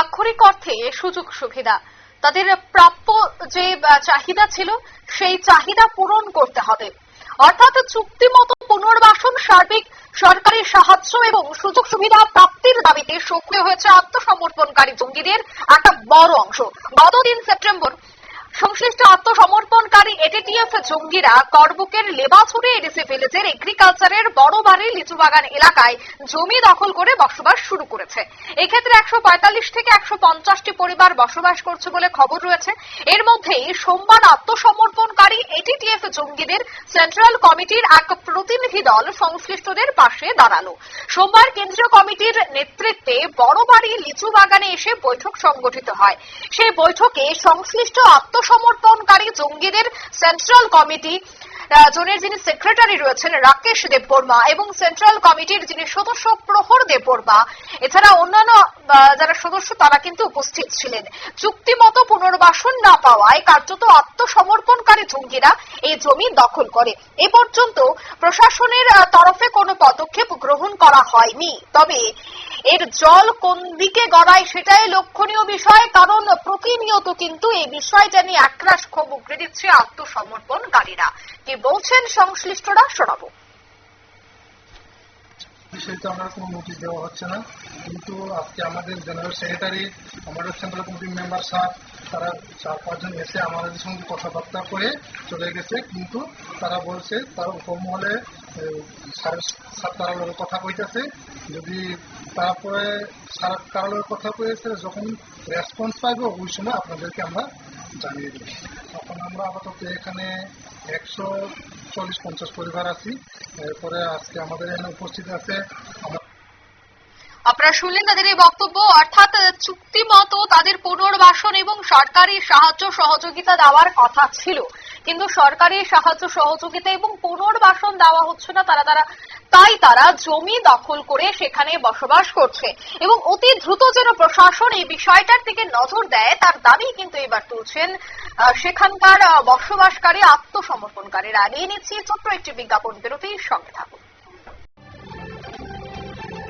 আক্ষরিক অর্থে সুযোগ সুবিধা। তাদের প্রাপ্য যে চাহিদা ছিল, সেই চাহিদা পূরণ করতে হবে। অর্থাৎ চুক্তি মতো পুনর্বাসন সার্বিক সরকারি সাহায্য এবং সুযোগ সুবিধা প্রাপ্তির দাবিতে সক্রিয় হয়েছে আত্মসমর্পণকারী জঙ্গিদের একটা বড় অংশ। গত তিন সেপ্টেম্বর সংশ্লিষ্ট আত্মসমর্পণকারী এটিটিএফ জঙ্গিরা করবুকের লেবাছড়ি এডিসি ভিলেজের এগ্রিকালচারের বড় বাড়ি লিচু বাগান এলাকায় জমি দখল করে বসবাস শুরু করেছে। এক্ষেত্রে একশো পঁয়তাল্লিশ থেকে একশো পঞ্চাশটি পরিবার বসবাস করছে বলে খবর রয়েছে। এর মধ্যেই সোমবার আত্মসমর্পণকারী এটিটিএফ জঙ্গিদের সেন্ট্রাল কমিটির এক প্রতিনিধি দল সংশ্লিষ্টদের পাশে দাঁড়াল। সোমবার কেন্দ্রীয় কমিটির নেতৃত্বে বড় বাড়ি লিচু বাগানে এসে বৈঠক সংগঠিত হয়। সেই বৈঠকে সংশ্লিষ্ট আত্মসমর্পণকারী জঙ্গিদের সেন্ট্রাল কমিটি জোনের যিনি সেক্রেটারি রয়েছেন রাকেশ দেববর্মা এবং সেন্ট্রাল কমিটির যিনি সদস্য প্রহর দেববর্মা, এছাড়া অন্যান্য যারা সদস্য তারা কিন্তু উপস্থিত ছিলেন। চুক্তিমতো পুনর্বাসন না পাওয়ায় কার্যত আত্মসমর্পণকারী জঙ্গিরা এই জমি দখল করে। এ পর্যন্ত প্রশাসনের তরফে কোনো পদক্ষেপ গ্রহণ করা হয়নি। তবে এর জল কোন দিকে গড়ায় সেটাই লক্ষণীয় বিষয়, কারণ প্রতিনিয়ত কিন্তু এই বিষয়টা নিয়ে একরাশ ক্ষোভ উগড়ে দিচ্ছে আত্মসমর্পণকারীরা। কি বলছেন সংশ্লিষ্টরা, শোনাবো। বিষয়তে আমরা কোনো নোটিশ দেওয়া হচ্ছে না। কিন্তু আজকে আমাদের জেনারেল সেক্রেটারি আমাদের সেন্ট্রাল কমিটির মেম্বার স্যার তারা চার পাঁচজন এসে আমাদের সঙ্গে কথাবার্তা করে চলে গেছে। কিন্তু তারা বলছে, তার উপমহলে তারা কথা কইতেছে। যদি তারপরে স্যার তারা লোকের কথা কয়েছে যখন রেসপন্স পাইবো ওই সময় আপনাদেরকে আমরা জানিয়ে দেবো। তখন আমরা আপাতত এখানে একশো চল্লিশ পঞ্চাশ পরিবার আছি। এরপরে আজকে আমাদের এখানে উপস্থিত আছে আপনারা শুনলেন তাদের এই বক্তব্য, অর্থাৎ চুক্তি মতো তাদের পুনর্বাসন এবং সরকারি সাহায্য সহযোগিতা দেওয়ার কথা ছিল। কিন্তু সরকারি সাহায্য সহযোগিতা এবং পুনর্বাসন দেওয়া হচ্ছে না, তারা তারা তাই তারা জমি দখল করে সেখানে বসবাস করছে। এবং অতি দ্রুত যেন প্রশাসন এই বিষয়টার দিকে নজর দেয়, তার দাবি কিন্তু এবার তুলছেন সেখানকার বসবাসকারী, আত্মসমর্পণকারীরা। নিয়ে নিচ্ছি ছোট্ট একটি বিজ্ঞাপন বিরতির সঙ্গে থাকুন।